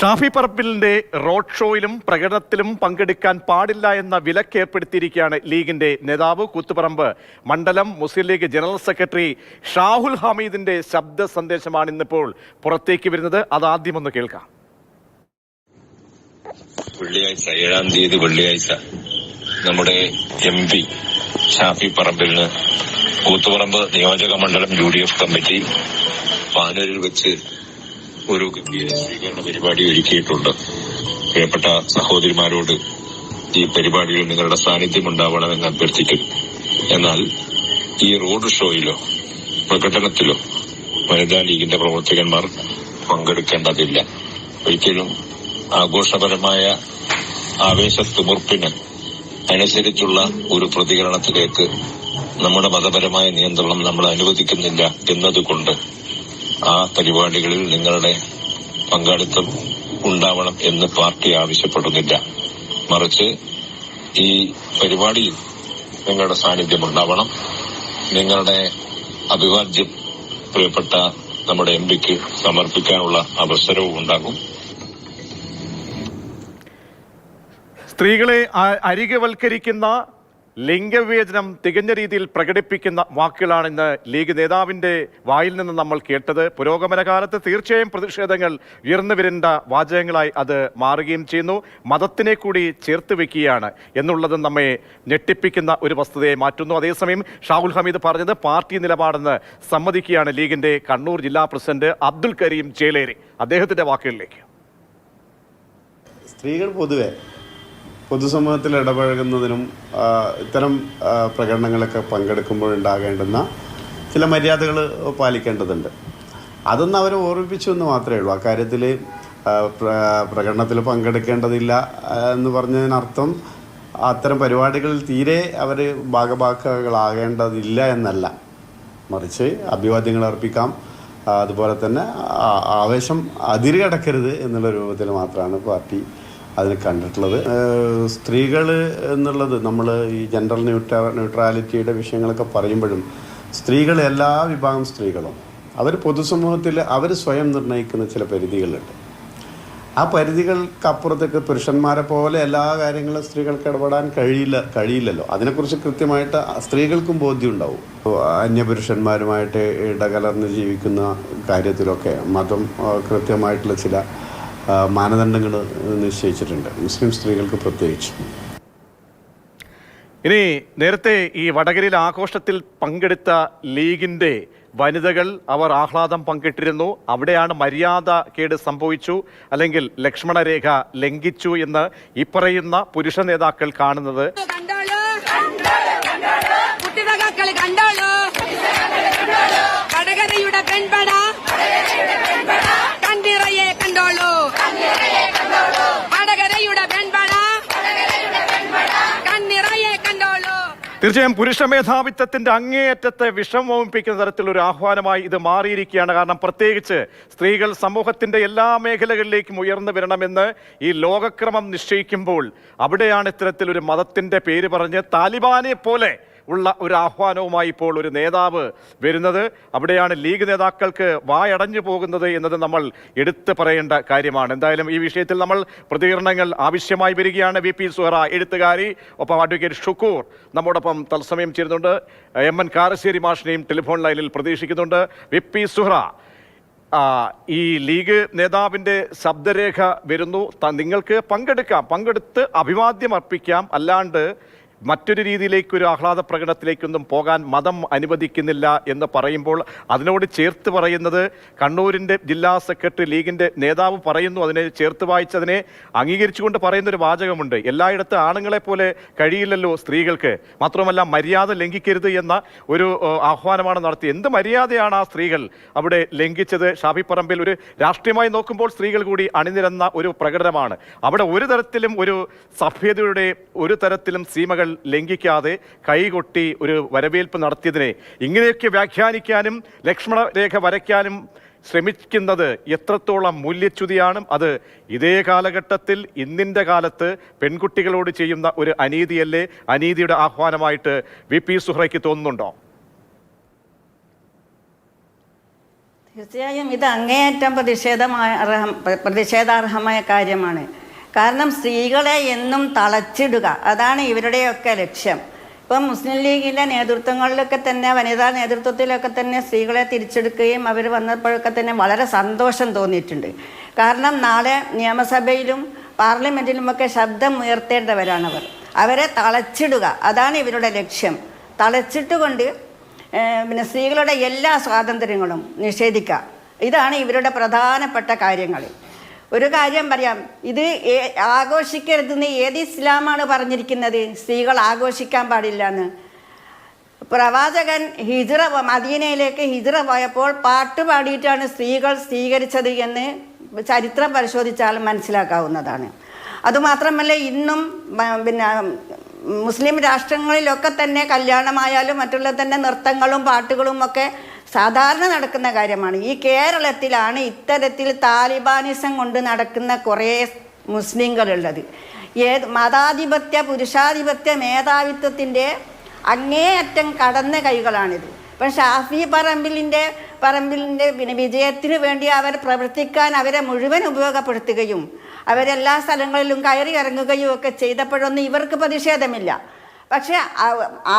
Shafi പറപ്പിലിന്റെ road ഷോയിലും പ്രകടനത്തിലും പങ്കെടുക്കാൻ പാടില്ല എന്ന വിലക്ക് ഏർപ്പെടുത്തിയിരിക്കുകയാണ് ലീഗിന്റെ നേതാവ് കൂത്തുപറമ്പ്. മണ്ഡലം മുസ്ലിം ലീഗ് ജനറൽ സെക്രട്ടറി ഷാഹുൽ ഹമീദിന്റെ ശബ്ദ സന്ദേശമാണ് ഇന്നിപ്പോൾ പുറത്തേക്ക് വരുന്നത്. അത് ആദ്യം ഒന്ന് കേൾക്കാം. വെള്ളിയാഴ്ച ഏഴാം തീയതി വെള്ളിയാഴ്ച നമ്മുടെ എം പി ഷാഫി പറമ്പിലിന് കൂത്തുപറമ്പ് നിയോജക മണ്ഡലം യു ഡി എഫ് കമ്മിറ്റി പാനൂരിൽ വെച്ച് ഒരു ഗംഭീര സ്വീകരണ പരിപാടി ഒരുക്കിയിട്ടുണ്ട്. പ്രിയപ്പെട്ട സഹോദരിമാരോട് ഈ പരിപാടിയിൽ നിങ്ങളുടെ സാന്നിധ്യം ഉണ്ടാവണമെന്ന് അഭ്യർത്ഥിക്കും എന്നാൽ ഈ റോഡ് ഷോയിലോ പ്രകടനത്തിലോ വനിതാ ലീഗിന്റെ പ്രവർത്തകന്മാർ പങ്കെടുക്കേണ്ടതില്ല. ഒരിക്കലും ആഘോഷപരമായ ആവേശത്തിമുർപ്പിന് അനുസരിച്ചുള്ള ഒരു പ്രതികരണത്തിലേക്ക് നമ്മുടെ മതപരമായ നിയന്ത്രണം നമ്മൾ അനുവദിക്കുന്നില്ല എന്നതുകൊണ്ട് ആ പരിപാടികളിൽ നിങ്ങളുടെ പങ്കാളിത്തം ഉണ്ടാവണം എന്ന് പാർട്ടി ആവശ്യപ്പെടുന്നില്ല. മറിച്ച് ഈ പരിപാടിയിൽ നിങ്ങളുടെ സാന്നിധ്യം ഉണ്ടാവണം. നിങ്ങളുടെ അഭിവാജ്യം പ്രിയപ്പെട്ട നമ്മുടെ എം പിക്ക് സമർപ്പിക്കാനുള്ള അവസരവും ഉണ്ടാകും. സ്ത്രീകളെ അരികെ അരികവൽക്കരിക്കുന്ന ലിംഗവിവേചനം തികഞ്ഞ രീതിയിൽ പ്രകടിപ്പിക്കുന്ന വാക്കുകളാണ് ഇന്ന് ലീഗ് നേതാവിന്റെ വായിൽ നിന്ന് നമ്മൾ കേട്ടത്. പുരോഗമന കാലത്ത് തീർച്ചയായും പ്രതിഷേധങ്ങൾ ഉയർന്നു വരേണ്ട വാചകങ്ങളായി അത് മാറുകയും ചെയ്യുന്നു. മതത്തിനെ കൂടി ചേർത്ത് വെക്കുകയാണ് എന്നുള്ളത് നമ്മെ ഞെട്ടിപ്പിക്കുന്ന ഒരു വസ്തുതയെ മാറ്റുന്നു. അതേസമയം ഷാഹുൽ ഹമീദ് പറഞ്ഞത് പാർട്ടി നിലപാടെന്ന് സമ്മതിക്കുകയാണ് ലീഗിന്റെ കണ്ണൂർ ജില്ലാ പ്രസിഡന്റ് അബ്ദുൽ കരീം ചേലേരി. അദ്ദേഹത്തിന്റെ വാക്കുകളിലേക്ക്. സ്ത്രീകൾ പൊതുവെ പൊതുസമൂഹത്തിൽ ഇടപഴകുന്നതിനും ഇത്തരം പ്രകടനങ്ങളൊക്കെ പങ്കെടുക്കുമ്പോൾ ഉണ്ടാകേണ്ടുന്ന ചില മര്യാദകൾ പാലിക്കേണ്ടതുണ്ട്. അതൊന്ന് അവരെ ഓർമ്മിപ്പിച്ചു എന്ന് മാത്രമേ ഉള്ളൂ. അക്കാര്യത്തിൽ പ്രകടനത്തിൽ പങ്കെടുക്കേണ്ടതില്ല എന്ന് പറഞ്ഞതിനർത്ഥം അത്തരം പരിപാടികളിൽ തീരെ അവർ ഭാഗഭാക്കുകളാകേണ്ടതില്ല എന്നല്ല. മറിച്ച് അഭിവാദ്യങ്ങൾ അർപ്പിക്കാം. അതുപോലെ തന്നെ ആവേശം അതിര് കടക്കരുത് എന്നുള്ള രൂപത്തിൽ മാത്രമാണ് പാർട്ടി അതിന് കണ്ടിട്ടുള്ളത്. സ്ത്രീകൾ എന്നുള്ളത് നമ്മൾ ഈ ജെൻഡർ ന്യൂട്രാ ന്യൂട്രാലിറ്റിയുടെ വിഷയങ്ങളൊക്കെ പറയുമ്പോഴും സ്ത്രീകൾ എല്ലാ വിഭാഗം സ്ത്രീകളും അവർ പൊതുസമൂഹത്തിൽ അവർ സ്വയം നിർണയിക്കുന്ന ചില പരിധികളുണ്ട്. ആ പരിധികൾക്കപ്പുറത്തേക്ക് പുരുഷന്മാരെ പോലെ എല്ലാ കാര്യങ്ങളും സ്ത്രീകൾക്ക് ഇടപെടാൻ കഴിയില്ല കഴിയില്ലല്ലോ. അതിനെക്കുറിച്ച് കൃത്യമായിട്ട് സ്ത്രീകൾക്കും ബോധ്യം ഉണ്ടാവും. അന്യപുരുഷന്മാരുമായിട്ട് ഇടകലർന്ന് ജീവിക്കുന്ന കാര്യത്തിലൊക്കെ മതം കൃത്യമായിട്ടുള്ള ചില മാനദണ്ഡങ്ങൾ നിശ്ചയിച്ചിട്ടുണ്ട്. മുസ്ലിം സ്ത്രീകൾക്ക് പ്രത്യേകിച്ച്. ഇനി നേരത്തെ ഈ വടകരയിൽ ആഘോഷത്തിൽ പങ്കെടുത്ത ലീഗിന്റെ വനിതകൾ അവർ ആഹ്ലാദം പങ്കിട്ടിരുന്നു. അവിടെയാണ് മര്യാദ കേട് സംഭവിച്ചു. അല്ലെങ്കിൽ ലക്ഷ്മണരേഖ ലംഘിച്ചു എന്ന് ഈ പറയുന്ന പുരുഷ നേതാക്കൾ കാണുന്നത്. കണ്ടോളൂ കണ്ടോളൂ കണ്ടോളൂ. കണ്ടോളൂ. പെൺപട തീർച്ചയായും പുരുഷ മേധാവിത്വത്തിന്റെ അങ്ങേയറ്റത്തെ വിഷമോപിപ്പിക്കുന്ന തരത്തിലുള്ള ഒരു ആഹ്വാനമായി ഇത് മാറിയിരിക്കുകയാണ്. കാരണം പ്രത്യേകിച്ച് സ്ത്രീകൾ സമൂഹത്തിന്റെ എല്ലാ മേഖലകളിലേക്കും ഉയർന്നു വരണമെന്ന് ഈ ലോകക്രമം നിശ്ചയിക്കുമ്പോൾ അവിടെയാണ് ഇത്തരത്തിലൊരു മതത്തിന്റെ പേര് പറഞ്ഞ് താലിബാനെ പോലെ ഉള്ള ഒരു ആഹ്വാനവുമായി ഇപ്പോൾ ഒരു നേതാവ് വരുന്നത്. അവിടെയാണ് ലീഗ് നേതാക്കൾക്ക് വായടഞ്ഞു പോകുന്നത് എന്നത് നമ്മൾ എടുത്തു പറയേണ്ട കാര്യമാണ്. എന്തായാലും ഈ വിഷയത്തിൽ നമ്മൾ പ്രതികരണങ്ങൾ ആവശ്യമായി വരികയാണ്. വി പി സുഹറ എഴുത്തുകാരി ഒപ്പം അഡ്വക്കേറ്റ് ഷുക്കൂർ നമ്മോടൊപ്പം തത്സമയം ചേരുന്നുണ്ട്. എം എൻ കാരശ്ശേരി മാഷിനെയും ടെലിഫോൺ ലൈനിൽ പ്രതീക്ഷിക്കുന്നുണ്ട്. വി പി സുഹറ ഈ ലീഗ് നേതാവിന്റെ ശബ്ദരേഖ വരുന്നു. നിങ്ങൾക്ക് പങ്കെടുക്കാം. പങ്കെടുത്ത് അഭിവാദ്യം അർപ്പിക്കാം. അല്ലാണ്ട് മറ്റൊരു രീതിയിലേക്ക് ഒരു ആഹ്ലാദ പ്രകടനത്തിലേക്കൊന്നും പോകാൻ മതം അനുവദിക്കുന്നില്ല എന്ന് പറയുമ്പോൾ അതിനോട് ചേർത്ത് പറയുന്നത് കണ്ണൂരിന്റെ ജില്ലാ സെക്രട്ടറി ലീഗിന്റെ നേതാവ് പറയുന്നു. അതിനെ ചേർത്ത് വായിച്ചതിനെ അംഗീകരിച്ചുകൊണ്ട് പറയുന്ന ഒരു വാചകമുണ്ട്. എല്ലായിടത്തും ആണുങ്ങളെ പോലെ കഴിയില്ലല്ലോ സ്ത്രീകൾക്ക്. മാത്രമല്ല മര്യാദ ലംഘിക്കരുത് എന്ന ഒരു ആഹ്വാനമാണ് നടത്തി. എന്ത് മര്യാദയാണ് ആ സ്ത്രീകൾ അവിടെ ലംഘിച്ചത്? ഷാഫി പറമ്പിൽ ഒരു രാഷ്ട്രീയമായി നോക്കുമ്പോൾ സ്ത്രീകൾ കൂടി അണിനിരന്ന ഒരു പ്രകടനമാണ്. അവിടെ ഒരു തരത്തിലും ഒരു സഭ്യതയുടെ ഒരു തരത്തിലും സീമകൾ ലംഘിക്കാതെ കൈകൊട്ടി ഒരു വരവേൽപ്പ് നടത്തിയതിനെ ഇങ്ങനെയൊക്കെ വ്യാഖ്യാനിക്കാനും ലക്ഷ്മണരേഖ വരയ്ക്കാനും ശ്രമിക്കുന്നത് എത്രത്തോളം മൂല്യച്യുതിയാണ് അത് ഇതേ കാലഘട്ടത്തിൽ ഇന്നിന്റെ കാലത്ത് പെൺകുട്ടികളോട് ചെയ്യുന്ന ഒരു അനീതിയല്ലേ? അനീതിയുടെ ആഹ്വാനമായിട്ട് വി. പി. സുഹ്രയ്ക്ക് തോന്നുന്നുണ്ടോ? തീർച്ചയായും ഇത് അങ്ങേയറ്റം പ്രതിഷേധമായ പ്രതിഷേധാർഹമായ കാര്യമാണ്. കാരണം സ്ത്രീകളെ എന്നും തളച്ചിടുക. അതാണ് ഇവരുടെയൊക്കെ ലക്ഷ്യം. ഇപ്പം മുസ്ലിം ലീഗിന്റെ നേതൃത്വങ്ങളിലൊക്കെ തന്നെ വനിതാ നേതൃത്വത്തിലൊക്കെ തന്നെ സ്ത്രീകളെ തിരിച്ചെടുക്കുകയും അവർ വന്നപ്പോഴൊക്കെ തന്നെ വളരെ സന്തോഷം തോന്നിയിട്ടുണ്ട്. കാരണം നാളെ നിയമസഭയിലും പാർലമെന്റിലുമൊക്കെ ശബ്ദം ഉയർത്തേണ്ടവരാണവർ അവരെ തളച്ചിടുക. അതാണ് ഇവരുടെ ലക്ഷ്യം. തളച്ചിട്ടുകൊണ്ട് പിന്നെ സ്ത്രീകളുടെ എല്ലാ സ്വാതന്ത്ര്യങ്ങളും നിഷേധിക്കുക. ഇതാണ് ഇവരുടെ പ്രധാനപ്പെട്ട കാര്യങ്ങൾ. ഒരു കാര്യം പറയാം. ഇത് ആഘോഷിക്കരുതെന്ന് ഏത് ഇസ്ലാമാണ് പറഞ്ഞിരിക്കുന്നത്? സ്ത്രീകൾ ആഘോഷിക്കാൻ പാടില്ല എന്ന് പ്രവാചകൻ ഹിജ്റ മദീനയിലേക്ക് ഹിജ്റ പോയപ്പോൾ പാട്ട് പാടിയിട്ടാണ് സ്ത്രീകൾ സ്വീകരിച്ചത് എന്ന് ചരിത്രം പരിശോധിച്ചാൽ മനസ്സിലാക്കാവുന്നതാണ്. അതുമാത്രമല്ല ഇന്നും പിന്നെ മുസ്ലിം രാഷ്ട്രങ്ങളിലൊക്കെ തന്നെ കല്യാണമായാലും മറ്റുള്ള തന്നെ നൃത്തങ്ങളും പാട്ടുകളും ഒക്കെ സാധാരണ നടക്കുന്ന കാര്യമാണ്. ഈ കേരളത്തിലാണ് ഇത്തരത്തിൽ താലിബാനിസം കൊണ്ട് നടക്കുന്ന കുറേ മുസ്ലിങ്ങളുള്ളത്. ഏത് മതാധിപത്യ പുരുഷാധിപത്യ മേധാവിത്വത്തിന്റെ അങ്ങേയറ്റം കടന്ന കൈകളാണിത്. ഇപ്പം ഷാഫി പറമ്പിലിന്റെ പറമ്പിലിന്റെ പിന്നെ വിജയത്തിന് വേണ്ടി അവർ പ്രവർത്തിക്കാൻ അവരെ മുഴുവൻ ഉപയോഗപ്പെടുത്തുകയും അവരെല്ലാ സ്ഥലങ്ങളിലും കയറി ഇറങ്ങുകയും ഒക്കെ ചെയ്തപ്പോഴൊന്നും ഇവർക്ക് പ്രതിഷേധമില്ല. പക്ഷെ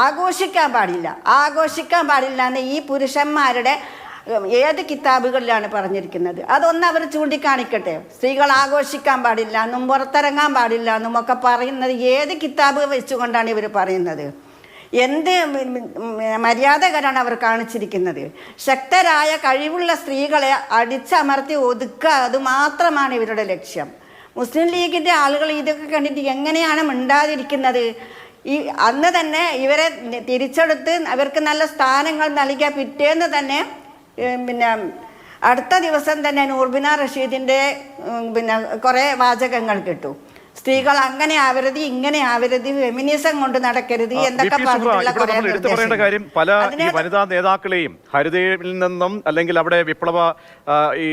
ആഘോഷിക്കാൻ പാടില്ല. ആഘോഷിക്കാൻ പാടില്ല എന്ന് ഈ പുരുഷന്മാരുടെ ഏത് കിതാബുകളിലാണ് പറഞ്ഞിരിക്കുന്നത്? അതൊന്ന് അവർ ചൂണ്ടിക്കാണിക്കട്ടെ. സ്ത്രീകൾ ആഘോഷിക്കാൻ പാടില്ല എന്നും പുറത്തിറങ്ങാൻ പാടില്ല എന്നും ഒക്കെ പറയുന്നത് ഏത് കിതാബ് വെച്ചുകൊണ്ടാണ് ഇവർ പറയുന്നത്? എന്ത് മര്യാദകരാണ് അവർ കാണിച്ചിരിക്കുന്നത്? ശക്തരായ കഴിവുള്ള സ്ത്രീകളെ അടിച്ചമർത്തി ഒതുക്കുക അത് മാത്രമാണ് ഇവരുടെ ലക്ഷ്യം. മുസ്ലിം ലീഗിന്റെ ആളുകൾ ഇതൊക്കെ കണ്ടിട്ട് എങ്ങനെയാണ് മിണ്ടാതിരിക്കുന്നത്? ഈ അന്ന് തന്നെ ഇവരെ തിരിച്ചെടുത്ത് അവർക്ക് നല്ല സ്ഥാനങ്ങൾ നൽകിയ പിറ്റേന്ന് തന്നെ പിന്നെ അടുത്ത ദിവസം തന്നെ നൂർബിന റഷീദിന്റെ പിന്നെ കുറേ വാചകങ്ങൾ കിട്ടു. സ്ത്രീകൾ അങ്ങനെ ആവരുത് ഇങ്ങനെ ആവരുത് ഫെമിനിസം കൊണ്ട് നടക്കരുത് എന്നൊക്കെ എടുത്തു പറയേണ്ട കാര്യം പല ഈ വനിതാ നേതാക്കളെയും ഹരിതയിൽ നിന്നും അല്ലെങ്കിൽ അവിടെ വിപ്ലവ ഈ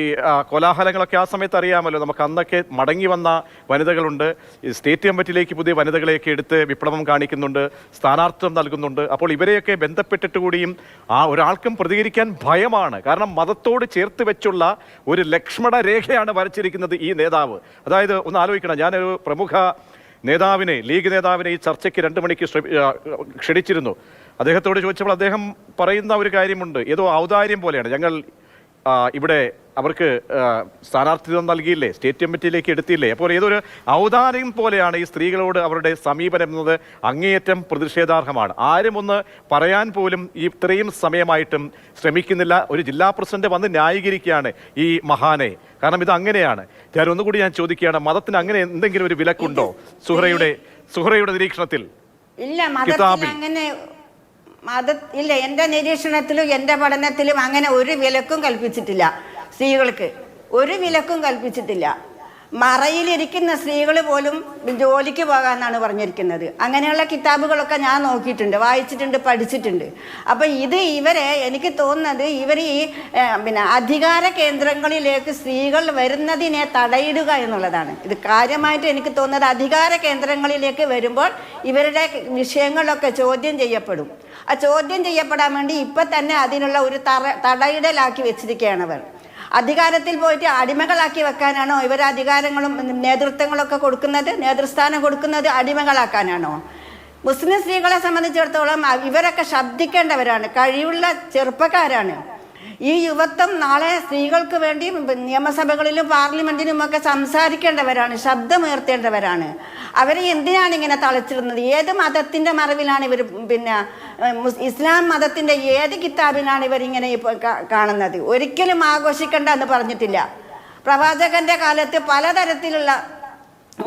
കോലാഹലങ്ങളൊക്കെ ആ സമയത്ത് അറിയാമല്ലോ. നമുക്ക് അന്നൊക്കെ മടങ്ങി വന്ന വനിതകളുണ്ട്. സ്റ്റേറ്റ് കമ്മിറ്റിയിലേക്ക് പുതിയ വനിതകളെയൊക്കെ എടുത്ത് വിപ്ലവം കാണിക്കുന്നുണ്ട് സ്ഥാനാർത്ഥിത്വം നൽകുന്നുണ്ട്. അപ്പോൾ ഇവരെയൊക്കെ ബന്ധപ്പെട്ടിട്ട് കൂടിയും ആ ഒരാൾക്കും പ്രതികരിക്കാൻ ഭയമാണ്. കാരണം മതത്തോട് ചേർത്ത് വെച്ചുള്ള ഒരു ലക്ഷ്മണ രേഖയാണ് വരച്ചിരിക്കുന്നത് ഈ നേതാവ്. അതായത് ഒന്ന് ആലോചിക്കണം. ഞാനൊരു പ്രമുഖ നേതാവിനെ ലീഗ് നേതാവിനെ ഈ ചർച്ചയ്ക്ക് രണ്ട് മണിക്ക് ക്ഷണിച്ചിരുന്നു. അദ്ദേഹത്തോട് ചോദിച്ചപ്പോൾ അദ്ദേഹം പറയുന്ന ഒരു കാര്യമുണ്ട്. ഏതോ ഔദാര്യം പോലെയാണ്. ഞങ്ങൾ ഇവിടെ അവർക്ക് സ്ഥാനാർത്ഥിത്വം നൽകിയില്ലേ? സ്റ്റേറ്റ് കമ്മിറ്റിയിലേക്ക് എടുത്തില്ലേ? അപ്പോൾ ഏതൊരു ഔദാര്യം പോലെയാണ് ഈ സ്ത്രീകളോട് അവരുടെ സമീപനം എന്നത് അങ്ങേയറ്റം പ്രതിഷേധാർഹമാണ്. ആരും ഒന്ന് പറയാൻ പോലും ഇത്രയും സമയമായിട്ടും ശ്രമിക്കുന്നില്ല. ഒരു ജില്ലാ പ്രസിഡന്റ് വന്ന് ന്യായീകരിക്കുകയാണ് ഈ മഹാനെ. കാരണം ഇത് അങ്ങനെയാണ്. ഞാൻ ഒന്നുകൂടി ഞാൻ ചോദിക്കുകയാണ് മതത്തിന് അങ്ങനെ എന്തെങ്കിലും ഒരു വിലക്കുണ്ടോ? സുഹറയുടെ സുഹറയുടെ നിരീക്ഷണത്തിൽ. ഇല്ല അങ്ങനെ മത ഇല്ല എന്റെ നിരീക്ഷണത്തിലും എന്റെ പഠനത്തിലും അങ്ങനെ ഒരു വിലക്കും കൽപ്പിച്ചിട്ടില്ല സ്ത്രീകൾക്ക്. ഒരു വിലക്കും കൽപ്പിച്ചിട്ടില്ല. മറയിലിരിക്കുന്ന സ്ത്രീകൾ പോലും ജോലിക്ക് പോകാമെന്നാണ് പറഞ്ഞിരിക്കുന്നത്. അങ്ങനെയുള്ള കിതാബുകളൊക്കെ ഞാൻ നോക്കിയിട്ടുണ്ട് വായിച്ചിട്ടുണ്ട് പഠിച്ചിട്ടുണ്ട്. അപ്പം ഇത് ഇവരെ എനിക്ക് തോന്നുന്നത് ഇവർ ഈ പിന്നെ അധികാര കേന്ദ്രങ്ങളിലേക്ക് സ്ത്രീകൾ വരുന്നതിനെ തടയിടുക എന്നുള്ളതാണ്. ഇത് കാര്യമായിട്ട് എനിക്ക് തോന്നുന്നത് അധികാര കേന്ദ്രങ്ങളിലേക്ക് വരുമ്പോൾ ഇവരുടെ വിഷയങ്ങളൊക്കെ ചോദ്യം ചെയ്യപ്പെടും. ആ ചോദ്യം ചെയ്യപ്പെടാൻ വേണ്ടി ഇപ്പം തന്നെ അതിനുള്ള ഒരു തറ തടയിടലാക്കി വെച്ചിരിക്കുകയാണ് അവർ. അധികാരത്തിൽ പോയിട്ട് അടിമകളാക്കി വെക്കാനാണോ ഇവർ അധികാരങ്ങളും നേതൃത്വങ്ങളൊക്കെ കൊടുക്കുന്നത് നേതൃസ്ഥാനം കൊടുക്കുന്നത് അടിമകളാക്കാനാണോ? മുസ്ലിം സ്ത്രീകളെ സംബന്ധിച്ചിടത്തോളം ഇവരൊക്കെ ശബ്ദിക്കേണ്ടവരാണ് കഴിവുള്ള ചെറുപ്പക്കാരാണ്. ഈ യുവത്വം നാളെ സ്ത്രീകൾക്ക് വേണ്ടിയും നിയമസഭകളിലും പാർലമെന്റിലും ഒക്കെ സംസാരിക്കേണ്ടവരാണ് ശബ്ദമുയർത്തേണ്ടവരാണ്. അവരെ എന്തിനാണ് ഇങ്ങനെ തളച്ചിടുന്നത്? ഏത് മതത്തിന്റെ മറവിലാണ് ഇവർ പിന്നെ ഇസ്ലാം മതത്തിന്റെ ഏത് കിതാബിലാണ് ഇവർ ഇങ്ങനെ കാണുന്നത്? ഒരിക്കലും ആഘോഷിക്കേണ്ട എന്ന് പറഞ്ഞിട്ടില്ല. പ്രവാചകന്റെ കാലത്ത് പലതരത്തിലുള്ള